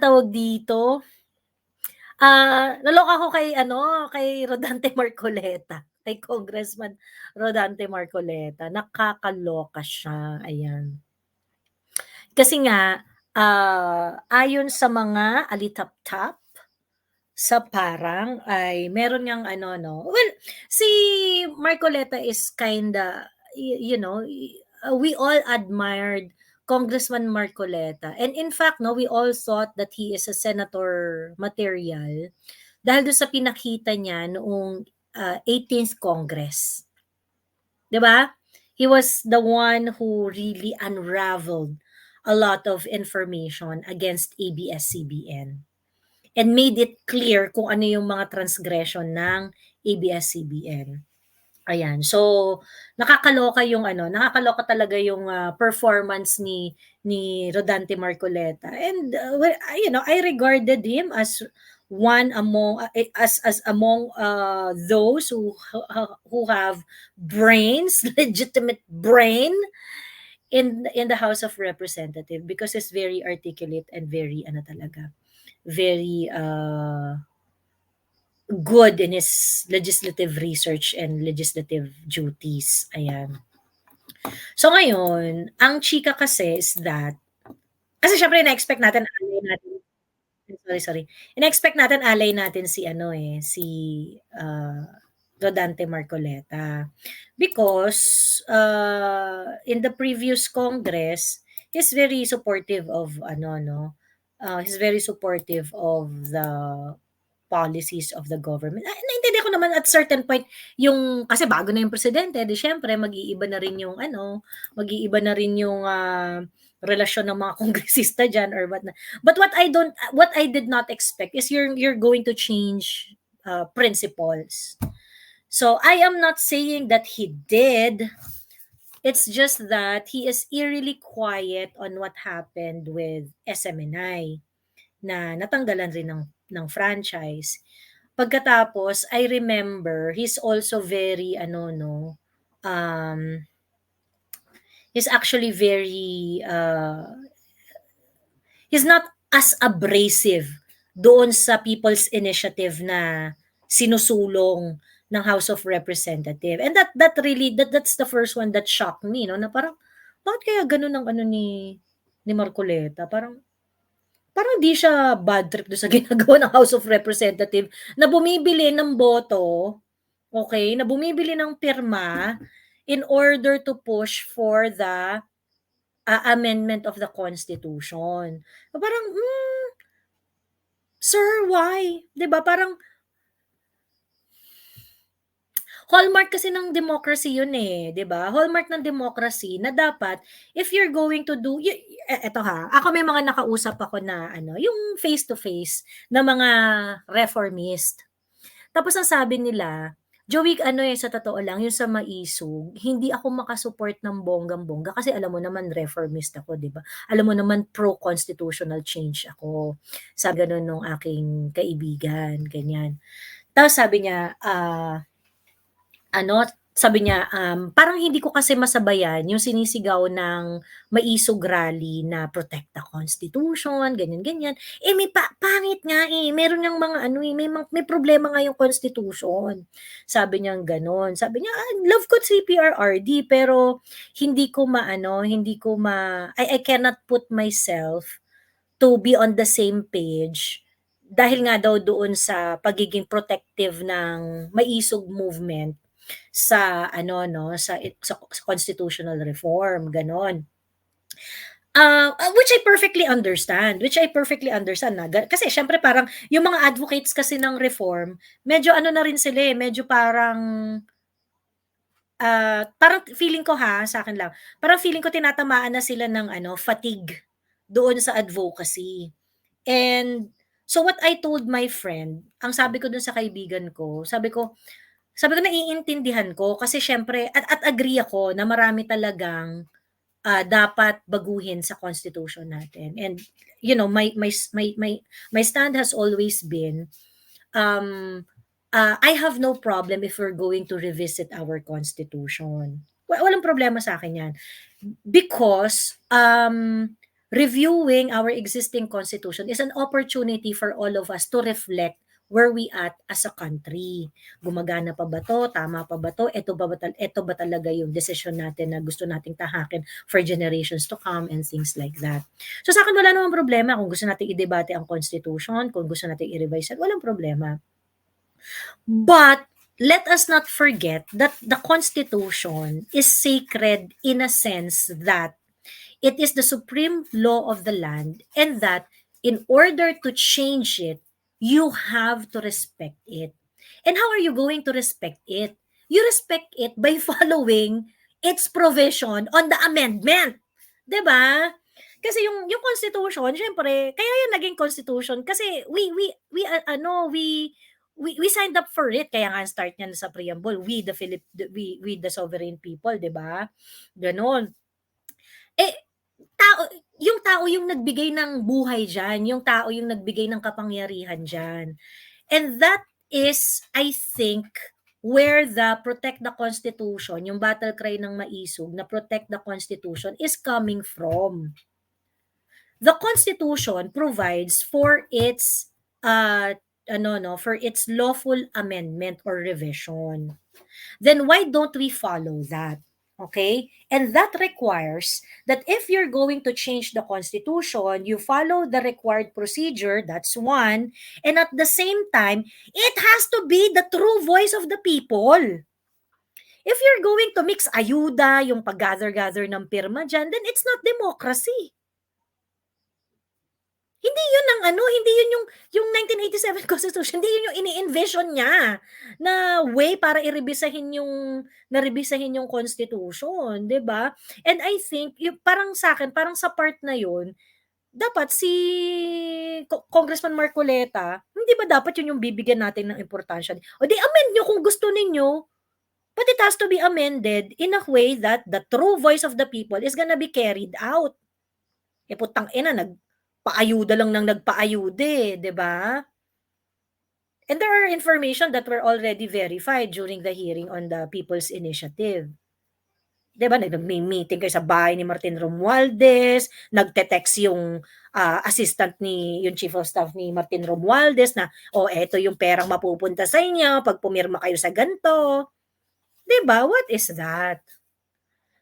Tawag dito? Ah, naloka ako kay ano, kay Rodante Marcoleta, kay Congressman Rodante Marcoleta, nakakaloka siya, ayan. Kasi nga, ah, ayon sa mga alitaptap, sa parang ay meron ngang ano 'no, well, si Marcoleta is kinda you know, uh, we all admired Congressman Marcoleta and in fact 'no, we all thought that he is a senator material dahil dun sa pinakita niya noong, ah, 18th Congress. 'Di ba? He was the one who really unraveled a lot of information against ABS-CBN and made it clear kung ano yung mga transgression ng ABS-CBN. Ayan, so nakakaloka yung ano, nakakaloka talaga yung, ah, performance ni ni Rodante Marcoleta. And, uh, well, you know, I regarded him as one among, eh, as as among, uh, those who who have brains, legitimate brain in in the House of Representative because he's very articulate and very ano talaga, very, uh good in his legislative research and legislative duties, ayan. So ngayon, ang chika kasi is that kasi siyempre ine-expect natin ally natin sorry, sorry. Ine-expect natin ally natin si ano, eh, si, ah, Rodante Marcoleta because, uh, in the previous Congress, he's very supportive of ano 'no, uh, he's very supportive of the policies of the government. Ah, naintindihan ko naman at certain point yung kasi bago na yung presidente, 'di siyempre mag-iiba na rin yung ano, mag-iiba na rin yung, ah, relasyon ng mga kongresista diyan or what not. But what I don't what I did not expect is you're you're going to change, uh, principles. So, I am not saying that he did, it's just that he is eerily quiet on what happened with SMNI, na natanggalan rin ng ng franchise. Pagkatapos I remember he's also very ano 'no, um he's actually very, uh he's not as abrasive doon sa people's initiative na sinusulong ng House of Representative and that that really that that's the first one that shocked me 'no, na parang bakit kaya ganon ang ano ni ni Marcoleta, parang parang di siya bad trip dun sa ginagawa ng House of Representative na bumibili ng boto, okey, na bumibili ng pirma in order to push for the, ah, amendment of the Constitution. Parang, hmm Sir, why? ba parang hallmark kasi ng democracy yun, eh, 'di ba? Hallmark ng democracy na dapat if you're going to do yu e eto ha, ako may mga nakausap ako na ano, yung face to face na mga reformist. Tapos ang sabi nila, "Joey ano, eh, sa totoo lang yung sa maisog, hindi ako maka-support ng bonggang-bongga kasi alam mo naman reformist ako, 'di ba? Alam mo naman pro-constitutional change ako." Sabi ganon nung aking kaibigan, ganyan. Tapos sabi niya, ah ano, sabi niya, um, "Parang hindi ko kasi masabayan yung sinisigaw ng maisog rally na protect the Constitution, ganyan-ganyan, eh, may pa pangit nga, eh, meron ngang mga ano, eh, may may problema nga yung Constitution." Sabi niyang ganon. Sabi niya, ah, love ko si PRRD pero hindi ko maano, hindi ko ma I I cannot put myself to be on the same page dahil nga daw doon sa pagiging protective ng maisog movement sa ano 'no, sa sa sa constitutional reform, gano'n. Ah, ah, which I perfectly understand, which I perfectly understand na kasi siyempre parang yung mga advocates kasi ng reform, medyo ano na rin sila, eh, medyo parang ah, parang feeling ko ha, sa'kin lang, parang feeling ko tinatamaan na sila ng ano, fatigue doon sa advocacy. And so what I told my friend, ang sabi ko dun sa kaibigan ko, sabi ko sabi ko, "Naiintindihan ko kasi siyempre" at at agree ako na marami talagang, ah, dapat baguhin sa Constitution natin and you know, my my my my my stand has always been, um, ah, I have no problem if we're going to revisit our Constitution. Wa walang problema sa'kin 'yan because, um, reviewing our existing constitution is an opportunity for all of us to reflect where we at as a country. Gumagana pa ba to? Tama pa ba to? Ito ba, ito ba talaga yung decision natin na gusto nating tahakin for generations to come and things like that. So sa akin wala namang problema kung gusto nating i-debate ang constitution, kung gusto nating i-revise, walang problema. But let us not forget that the constitution is sacred in a sense that it is the supreme law of the land and that in order to change it, you have to respect it. And how are you going to respect it? You respect it by following its provision on the amendment. ba? Kasi yung yung constitution, syempre, kaya yan naging constitution kasi we we we uh, ano, we we we signed up for it kaya nga start niyan sa preamble, we the Philip we we the sovereign people, 'di ba? Ganon. Eh tao yung tao yung nagbigay ng buhay diyan, yung tao yung nagbigay ng kapangyarihan diyan. And that is I think where the protect the constitution, yung battle cry ng maisog na protect the constitution is coming from. The constitution provides for its uh ano no, for its lawful amendment or revision. Then why don't we follow that? Okay? And that requires that if you're going to change the Constitution, you follow the required procedure, that's one, and at the same time, it has to be the true voice of the people. If you're going to mix ayuda, yung pag-gather-gather ng pirma dyan, then it's not democracy. Hindi yun ang ano, hindi yun yung yung 1987 Constitution, hindi yun yung ini-envision niya na way para irebisahin yung narebisahin yung Constitution, 'di ba? And I think yung parang sa akin, parang sa part na yun, dapat si Co- Congressman Marcoleta, hindi ba dapat yun yung bibigyan natin ng importansya? O di amend nyo kung gusto ninyo. But it has to be amended in a way that the true voice of the people is gonna be carried out. Eh putang ina, nag paayuda lang ng nagpaayuda eh, 'di ba? And there are information that were already verified during the hearing on the People's Initiative. 'Di ba, may meeting kayo sa bahay ni Martin Romualdez, nagte-text yung uh, assistant ni yung chief of staff ni Martin Romualdez na oh eto yung perang mapupunta sa inyo pag pumirma kayo sa ganto. 'Di ba? What is that?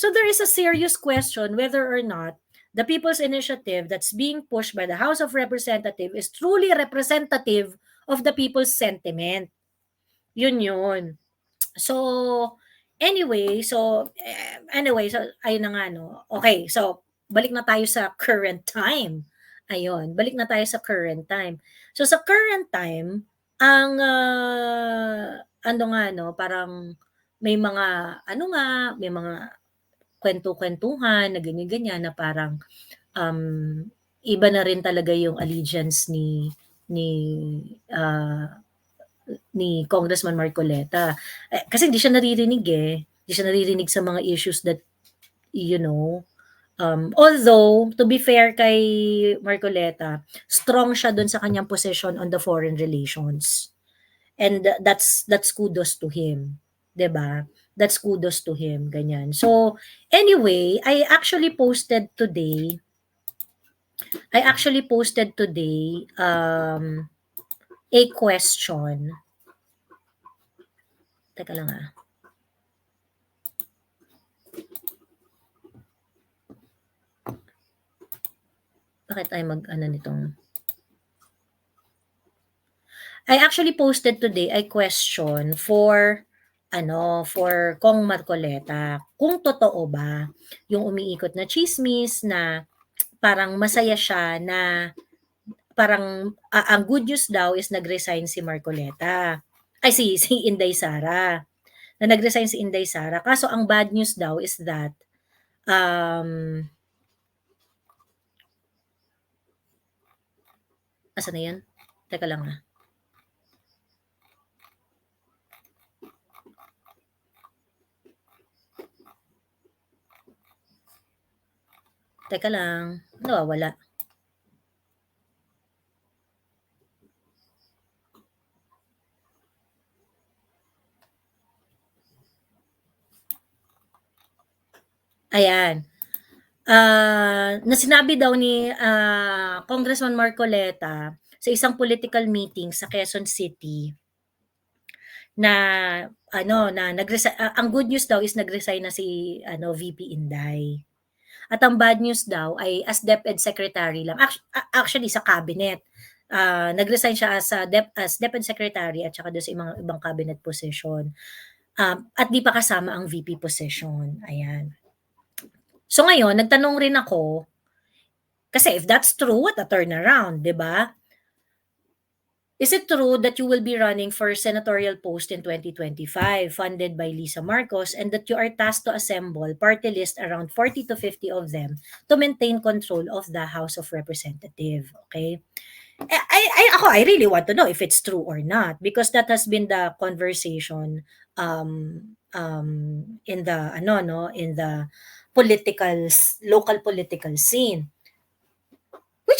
So there is a serious question whether or not the People's Initiative that's being pushed by the House of Representatives is truly representative of the people's sentiment. Yun yun. So, anyway, so, eh, anyway, so, ayun na nga, no. Okay, so, balik na tayo sa current time. Ayun, balik na tayo sa current time. So, sa current time, ang, uh, ano nga, no, parang, may mga, ano nga, may mga kwento-kwentuhan na ganyan-ganyan na parang um, iba na rin talaga yung allegiance ni ni uh, ni Congressman Marcoleta. Eh, kasi hindi siya naririnig eh. Hindi siya naririnig sa mga issues that you know, um, although to be fair kay Marcoleta, strong siya doon sa kanyang position on the foreign relations. And that's that's kudos to him, 'di ba? That's kudos to him, ganyan. So, anyway, I actually posted today, I actually posted today um, a question. Teka lang ah. Bakit tayo mag-ano nitong... I actually posted today a question for ano, for Kong Marcoleta, kung totoo ba yung umiikot na chismis na parang masaya siya na parang uh, ang good news daw is nag-resign si Marcoleta. Ay si si Inday Sara. Na nag-resign si Inday Sara. Kaso ang bad news daw is that um Asa na 'yan? Teka lang ah. Teka lang, nawawala. Ayan. Ah, na sinabi daw ni, ah, Congressman Marcoleta sa isang political meeting sa Quezon City na ano, na nagresi ah, ang good news daw is nag-resign na si ano, VP Inday. At ang bad news daw ay as DepEd Secretary lang, actu a actually sa cabinet. Ah, nag-resign siya as a Dep as DepEd Secretary at saka dun sa mga ibang cabinet position. Um, at di pa kasama ang VP position, ayan. So ngayon, nagtanong rin ako kasi if that's true, what a turnaround, 'di ba? Is it true that you will be running for senatorial post in 2025 funded by Lisa Marcos and that you are tasked to assemble party list around 40 to 50 of them to maintain control of the House of Representative, okay? Eh, I I ako, I really want to know if it's true or not because that has been the conversation, um, um, in the ano 'no, in the political local political scene.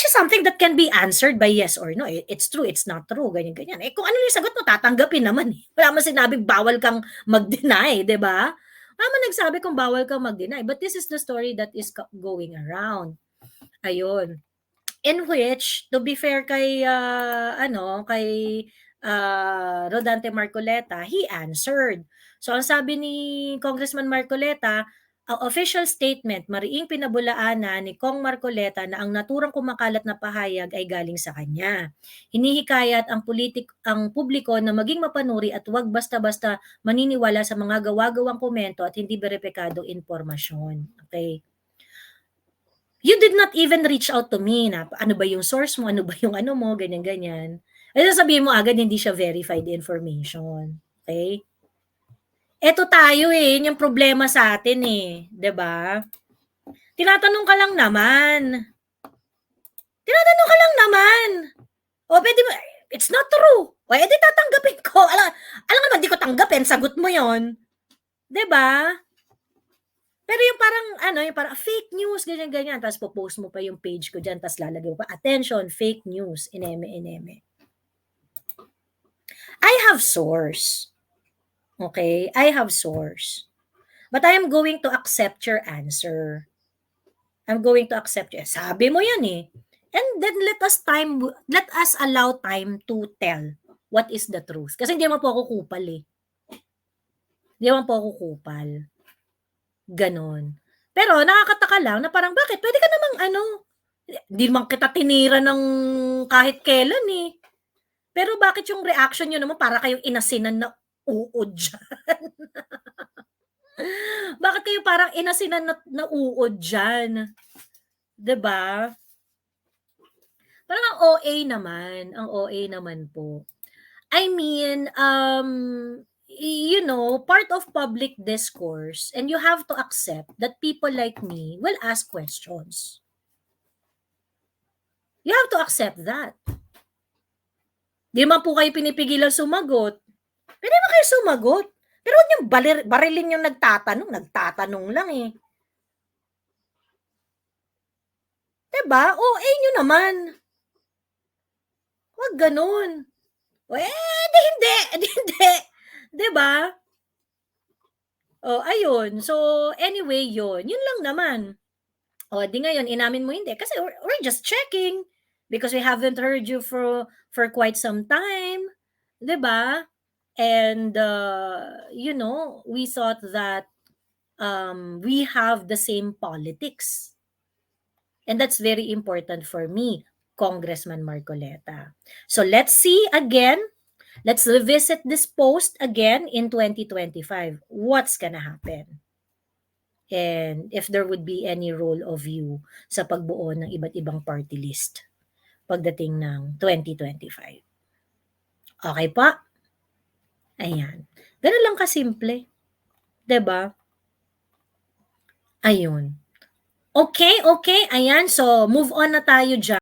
Which is something that can be answered by yes or no, eh, it's true, it's not true, ganyan-ganyan. Eh, kung ano yung sagot mo tatanggapin naman, eh. Wala naman sinabing bawal kang mag-deny, 'di ba? Wala naman nagsabi kung bawal kang mag-deny, but this is the story that is going around. Ayun. In which, to be fair kay, ah, ano, kay, ah, Rodante Marcoleta, he answered. So ang sabi ni Congressman Marcoleta, ang official statement, mariing pinabulaanan ni Cong Marcoleta na ang naturang kumakalat na pahayag ay galing sa kanya. Hinihikayat ang politik ang publiko na maging mapanuri at 'wag basta-basta maniniwala sa mga gawa-gawang komento at hindi beripikadong impormasyon, okey. You did not even reach out to me na ano ba yung source mo, ano ba yung ano mo, ganyan-ganyan. Eh, sasabihin mo agad hindi siya verified information, okey? Eto tayo, eh, yun yung problema sa atin, eh, 'di ba? Tinatanong ka lang naman. Tinatanong ka lang naman. O puwede mo it's not true. O, eh, di tatanggapin ko. Ala alam mo naman di ko tanggapin, sagot mo yun, 'di ba? Pero yung parang ano, yung parang fake news, ganyan-ganyan, tapos po-post mo pa yung page ko diyan, tapos lalagay mo pa, "Attention, fake news, ineme-ineme." I have source. Okay, I have source. But I am going to accept your answer. I'm going to accept eh, sabi mo yan, eh. And then let us time let us allow time to tell what is the truth. Kasi hindi naman po ako kupal, eh. Hindi naman po ako kupal. Gano'n. Pero nakakataka lang na parang bakit puwede ka namang ano, di naman kita tinira ng kahit kailan, eh. Pero bakit yung reaction niyo naman para kayong inasinan na uod diyan? Bakit kayo parang inasinan na na uod diyan, 'di ba? Parang ang OA naman, ang OA naman po. I mean, um, you know, part of public discourse and you have to accept that people like me will ask questions. You have to accept that. 'Di naman po kayo pinipigilang sumagot. Puwede naman kayo sumagot, pero huwag niyong balir barilin yung nagtatanong, nagtatanong lang, eh. 'Di ba, OA niyo naman. Huwag gano'n. Eh, di hindi, eh, di hindi, 'di ba? Oh, ayun. So, anyway yun, yun lang naman. Oh, di ngayon inamin mo hindi kasi we're we're just checking because we haven't heard you for for quite some time, 'di ba? And, uh, you know, we thought that, um, we have the same politics. And that's very important for me, Congressman Marcoleta. So let's see again, let's revisit this post again in 2025. What's gonna happen? And if there would be any role of you sa pagbuo ng iba't ibang party list pagdating ng 2025. Okey po? Ayan, gano'n lang kasimple, ba? Ayun. Okey, okey, ayan, so move on na tayo diyan.